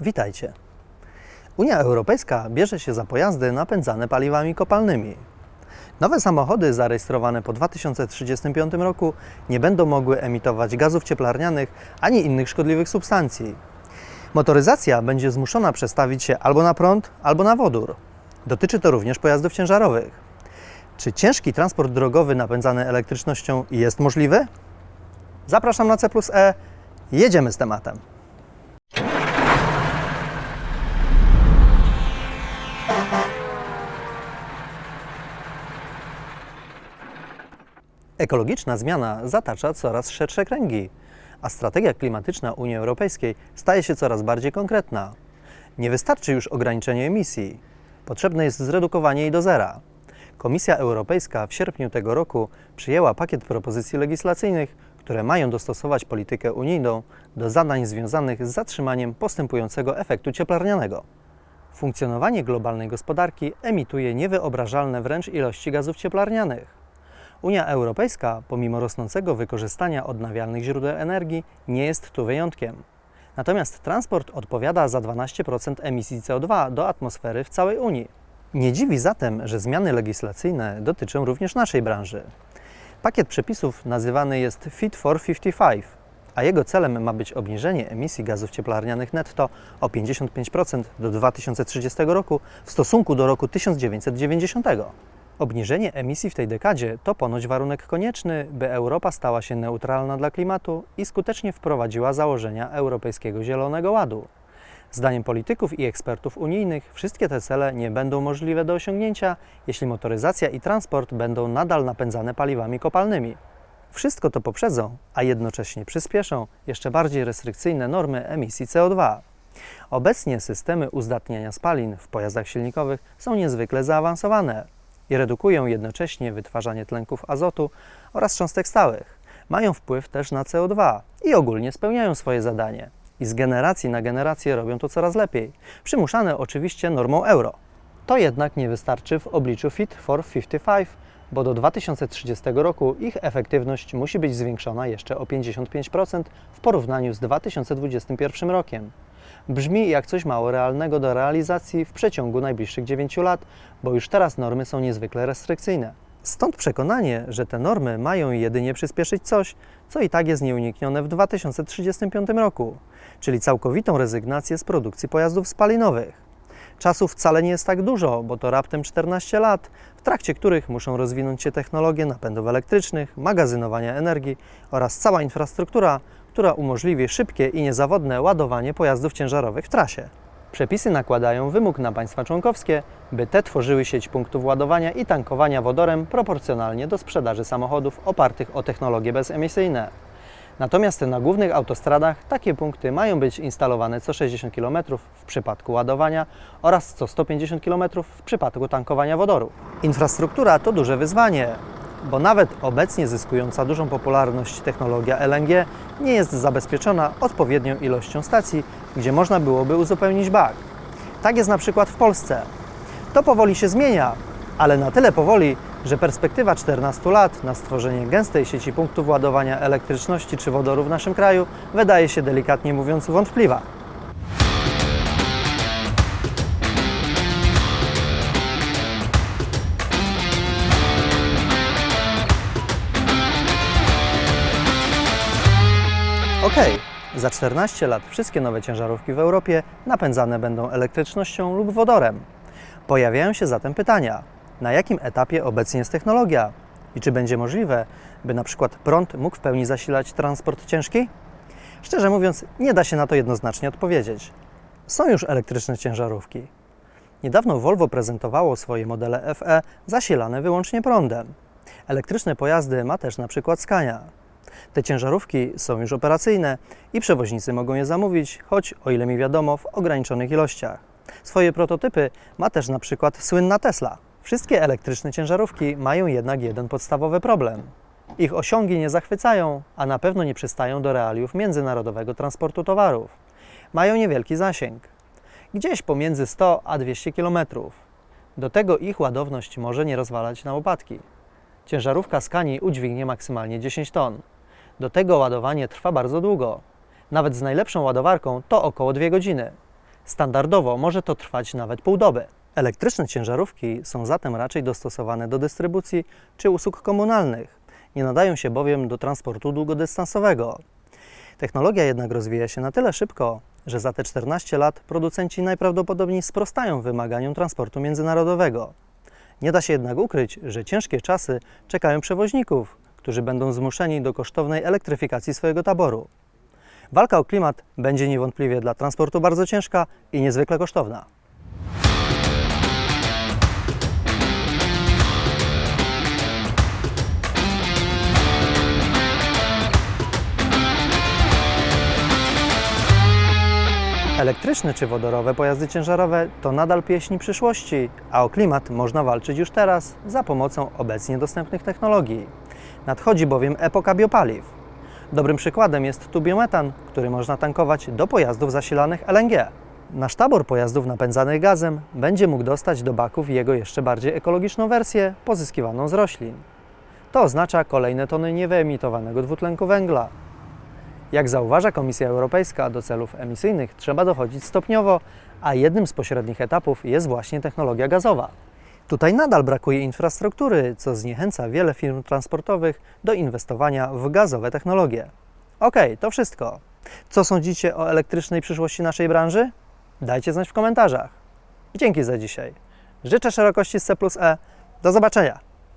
Witajcie. Unia Europejska bierze się za pojazdy napędzane paliwami kopalnymi. Nowe samochody zarejestrowane po 2035 roku nie będą mogły emitować gazów cieplarnianych ani innych szkodliwych substancji. Motoryzacja będzie zmuszona przestawić się albo na prąd, albo na wodór. Dotyczy to również pojazdów ciężarowych. Czy ciężki transport drogowy napędzany elektrycznością jest możliwy? Zapraszam na C plus E. Jedziemy z tematem. Ekologiczna zmiana zatacza coraz szersze kręgi, a strategia klimatyczna Unii Europejskiej staje się coraz bardziej konkretna. Nie wystarczy już ograniczenie emisji, potrzebne jest zredukowanie jej do zera. Komisja Europejska w sierpniu tego roku przyjęła pakiet propozycji legislacyjnych, które mają dostosować politykę unijną do zadań związanych z zatrzymaniem postępującego efektu cieplarnianego. Funkcjonowanie globalnej gospodarki emituje niewyobrażalne wręcz ilości gazów cieplarnianych. Unia Europejska, pomimo rosnącego wykorzystania odnawialnych źródeł energii, nie jest tu wyjątkiem. Natomiast transport odpowiada za 12% emisji CO2 do atmosfery w całej Unii. Nie dziwi zatem, że zmiany legislacyjne dotyczą również naszej branży. Pakiet przepisów nazywany jest Fit for 55, a jego celem ma być obniżenie emisji gazów cieplarnianych netto o 55% do 2030 roku w stosunku do roku 1990. Obniżenie emisji w tej dekadzie to ponoć warunek konieczny, by Europa stała się neutralna dla klimatu i skutecznie wprowadziła założenia Europejskiego Zielonego Ładu. Zdaniem polityków i ekspertów unijnych, wszystkie te cele nie będą możliwe do osiągnięcia, jeśli motoryzacja i transport będą nadal napędzane paliwami kopalnymi. Wszystko to poprzedzą, a jednocześnie przyspieszą jeszcze bardziej restrykcyjne normy emisji CO2. Obecnie systemy uzdatniania spalin w pojazdach silnikowych są niezwykle zaawansowane i redukują jednocześnie wytwarzanie tlenków azotu oraz cząstek stałych. Mają wpływ też na CO2 i ogólnie spełniają swoje zadanie. I z generacji na generację robią to coraz lepiej, przymuszane oczywiście normą euro. To jednak nie wystarczy w obliczu Fit for 55, bo do 2030 roku ich efektywność musi być zwiększona jeszcze o 55% w porównaniu z 2021 rokiem. Brzmi jak coś mało realnego do realizacji w przeciągu najbliższych 9 lat, bo już teraz normy są niezwykle restrykcyjne. Stąd przekonanie, że te normy mają jedynie przyspieszyć coś, co i tak jest nieuniknione w 2035 roku, czyli całkowitą rezygnację z produkcji pojazdów spalinowych. Czasu wcale nie jest tak dużo, bo to raptem 14 lat, w trakcie których muszą rozwinąć się technologie napędów elektrycznych, magazynowania energii oraz cała infrastruktura, która umożliwi szybkie i niezawodne ładowanie pojazdów ciężarowych w trasie. Przepisy nakładają wymóg na państwa członkowskie, by te tworzyły sieć punktów ładowania i tankowania wodorem proporcjonalnie do sprzedaży samochodów opartych o technologie bezemisyjne. Natomiast na głównych autostradach takie punkty mają być instalowane co 60 km w przypadku ładowania oraz co 150 km w przypadku tankowania wodoru. Infrastruktura to duże wyzwanie, bo nawet obecnie zyskująca dużą popularność technologia LNG nie jest zabezpieczona odpowiednią ilością stacji, gdzie można byłoby uzupełnić bak. Tak jest na przykład w Polsce. To powoli się zmienia, ale na tyle powoli, że perspektywa 14 lat na stworzenie gęstej sieci punktów ładowania elektryczności czy wodoru w naszym kraju wydaje się delikatnie mówiąc wątpliwa. Okej, za 14 lat wszystkie nowe ciężarówki w Europie napędzane będą elektrycznością lub wodorem. Pojawiają się zatem pytania, na jakim etapie obecnie jest technologia i czy będzie możliwe, by na przykład prąd mógł w pełni zasilać transport ciężki? Szczerze mówiąc, nie da się na to jednoznacznie odpowiedzieć. Są już elektryczne ciężarówki. Niedawno Volvo prezentowało swoje modele FE zasilane wyłącznie prądem. Elektryczne pojazdy ma też na przykład Scania. Te ciężarówki są już operacyjne i przewoźnicy mogą je zamówić, choć o ile mi wiadomo, w ograniczonych ilościach. Swoje prototypy ma też na przykład słynna Tesla. Wszystkie elektryczne ciężarówki mają jednak jeden podstawowy problem. Ich osiągi nie zachwycają, a na pewno nie przystają do realiów międzynarodowego transportu towarów. Mają niewielki zasięg, gdzieś pomiędzy 100 a 200 km. Do tego ich ładowność może nie rozwalać na łopatki. Ciężarówka Skani udźwignie maksymalnie 10 ton. Do tego ładowanie trwa bardzo długo. Nawet z najlepszą ładowarką to około 2 godziny. Standardowo może to trwać nawet pół doby. Elektryczne ciężarówki są zatem raczej dostosowane do dystrybucji czy usług komunalnych. Nie nadają się bowiem do transportu długodystansowego. Technologia jednak rozwija się na tyle szybko, że za te 14 lat producenci najprawdopodobniej sprostają wymaganiom transportu międzynarodowego. Nie da się jednak ukryć, że ciężkie czasy czekają przewoźników, którzy będą zmuszeni do kosztownej elektryfikacji swojego taboru. Walka o klimat będzie niewątpliwie dla transportu bardzo ciężka i niezwykle kosztowna. Elektryczne czy wodorowe pojazdy ciężarowe to nadal pieśni przyszłości, a o klimat można walczyć już teraz za pomocą obecnie dostępnych technologii. Nadchodzi bowiem epoka biopaliw. Dobrym przykładem jest tu biometan, który można tankować do pojazdów zasilanych LNG. Nasz tabor pojazdów napędzanych gazem będzie mógł dostać do baków jego jeszcze bardziej ekologiczną wersję pozyskiwaną z roślin. To oznacza kolejne tony niewyemitowanego dwutlenku węgla, jak zauważa Komisja Europejska, do celów emisyjnych trzeba dochodzić stopniowo, a jednym z pośrednich etapów jest właśnie technologia gazowa. Tutaj nadal brakuje infrastruktury, co zniechęca wiele firm transportowych do inwestowania w gazowe technologie. Ok, to wszystko. Co sądzicie o elektrycznej przyszłości naszej branży? Dajcie znać w komentarzach. Dzięki za dzisiaj. Życzę szerokości z C plus E. Do zobaczenia!